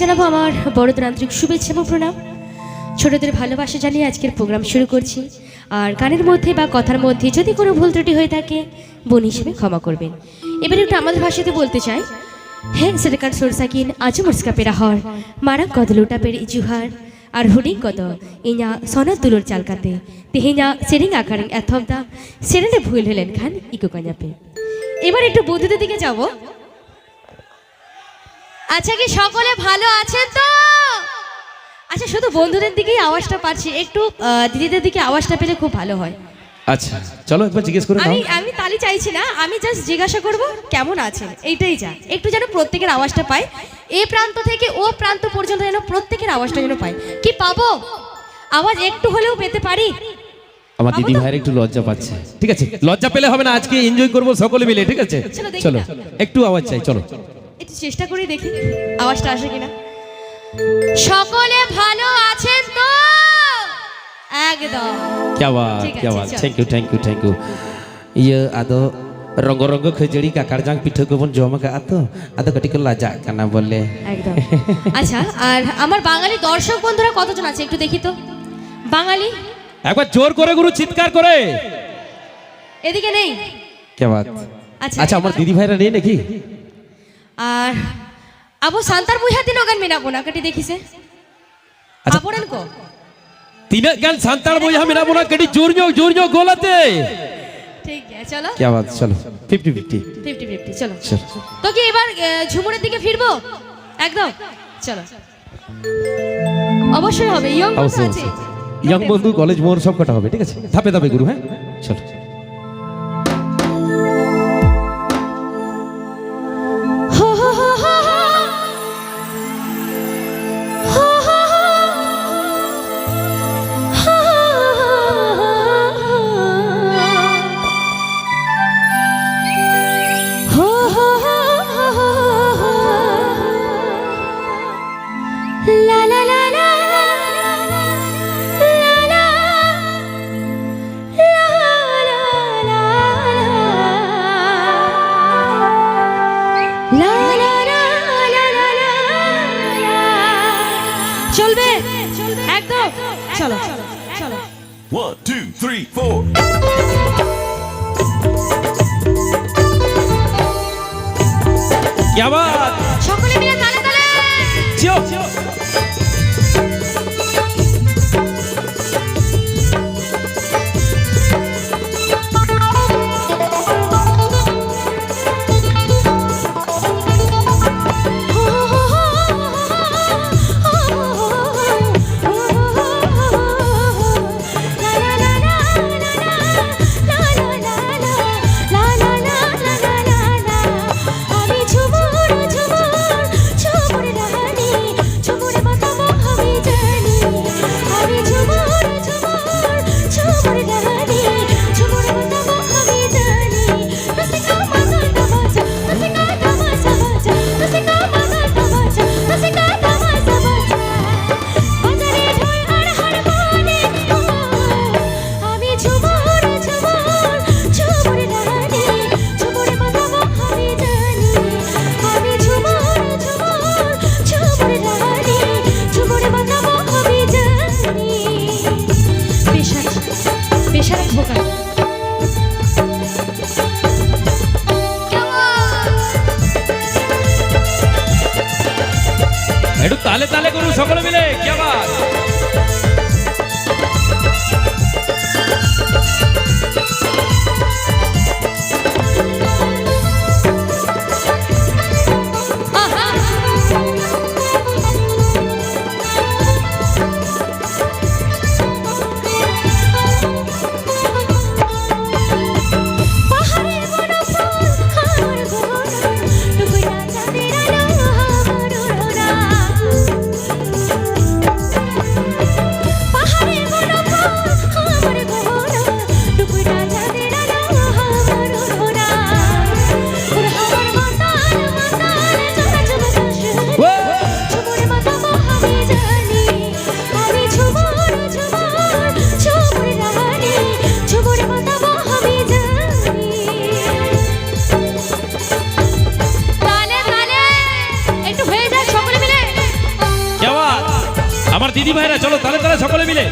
জানাব আমার বড়দের শুভেচ্ছা এবং প্রণাম। ছোটদের ভালোবাসা জানিয়ে আজকের প্রোগ্রাম শুরু করছি। আর গানের মধ্যে বা কথার মধ্যে যদি কোনো ভুল ত্রুটি হয়ে থাকে, বোন হিসেবে ক্ষমা করবেন। এবার একটু আমাদের ভাষাতে বলতে চাই। হ্যাঁ সেটাকার সোরসাকিন, আজও মুস্কা পেরা হর মারা কদ লোটা পের আর হুডিং ᱤᱧᱟᱹᱜ ইñা সনা তুলোর চালকাতে ᱛᱮᱦᱮᱧᱟᱜ সেরিং আকারিং এথম দাম সেরেনে ভুল হলেন খান ইকো কাঞ্জাপে এবার একটু বন্ধুদের দিকে যাব। আচ্ছা কি সকলে ভালো আছেন তো? আচ্ছা শুধু বন্ধুদের দিকেই আওয়াজটা পাচ্ছি। একটু দিদিদের দিকে আওয়াজটা পেলে খুব ভালো হয়। আচ্ছা চলো একবার জিজ্ঞেস করে আমি আমি তালি চাইছি না আমি জাস্ট জিজ্ঞাসা করব কেমন আছেন? এইটাই যা। একটু যেন প্রত্যেকের আওয়াজটা পাই। এ প্রান্ত থেকে ও প্রান্ত পর্যন্ত যেন প্রত্যেকের আওয়াজটা যেন পাই। কি পাবো? আওয়াজ একটু হলেও পেতে পারি? আমার দিদি ভাইয়ের একটু লজ্জা পাচ্ছে। ঠিক আছে লজ্জা পেলে হবে না আজকে এনজয় করব সকলে মিলে ঠিক আছে? চলো। একটু আওয়াজ চাই চলো। একটু চেষ্টা করে দেখি আওয়াজটা আসে কিনা। সকলে ভালো আছেন তো? একদম। Thank you thank you thank you ইয়ে আদো রঙ রঙ খেজড়ি কাকার জাং পিঠে গোবন জমা কা তো আদো কাটি লাজা কানা বলে একদম। আচ্ছা আর আমার বাঙালি দর্শক বন্ধুরা কতজন আছে একটু দেখি তো? বাঙালি? একবার জোর করে গুরু চিৎকার করে। এদিকে নেই? কে বাত আচ্ছা, আচ্ছা আমার দিদি ভাইরা নেই নাকি? আর আবু সান্তার বুঝাতে নগান মেনা কোনা কাটি দেখিছে? আচ্ছা। কো তিনে গান সান্তাল বইয়া মেরা বোনা কটি জোরño জোরño গোলাতে ঠিক আছে চলো क्या बात चलो 50 50 ফিফটি ফিফটি চলো চলো তো কি এবার আহ, ঝুমুরের দিকে ফিরবো একদম চলো অবশ্যই হবে ইয়ং অবশ্যই আছে অবশ্যই ইয়ং বন্ধু কলেজ মোর সব কটা হবে ঠিক আছে ধাপে ধাপে গুরু হ্যাঁ চলো চলবে? একদম? চলো চলো। One, two, three, four. সকলে মিলে তালে তালে। দিদি ভাইরা চলো তাহলে তারা সকলে মিলে।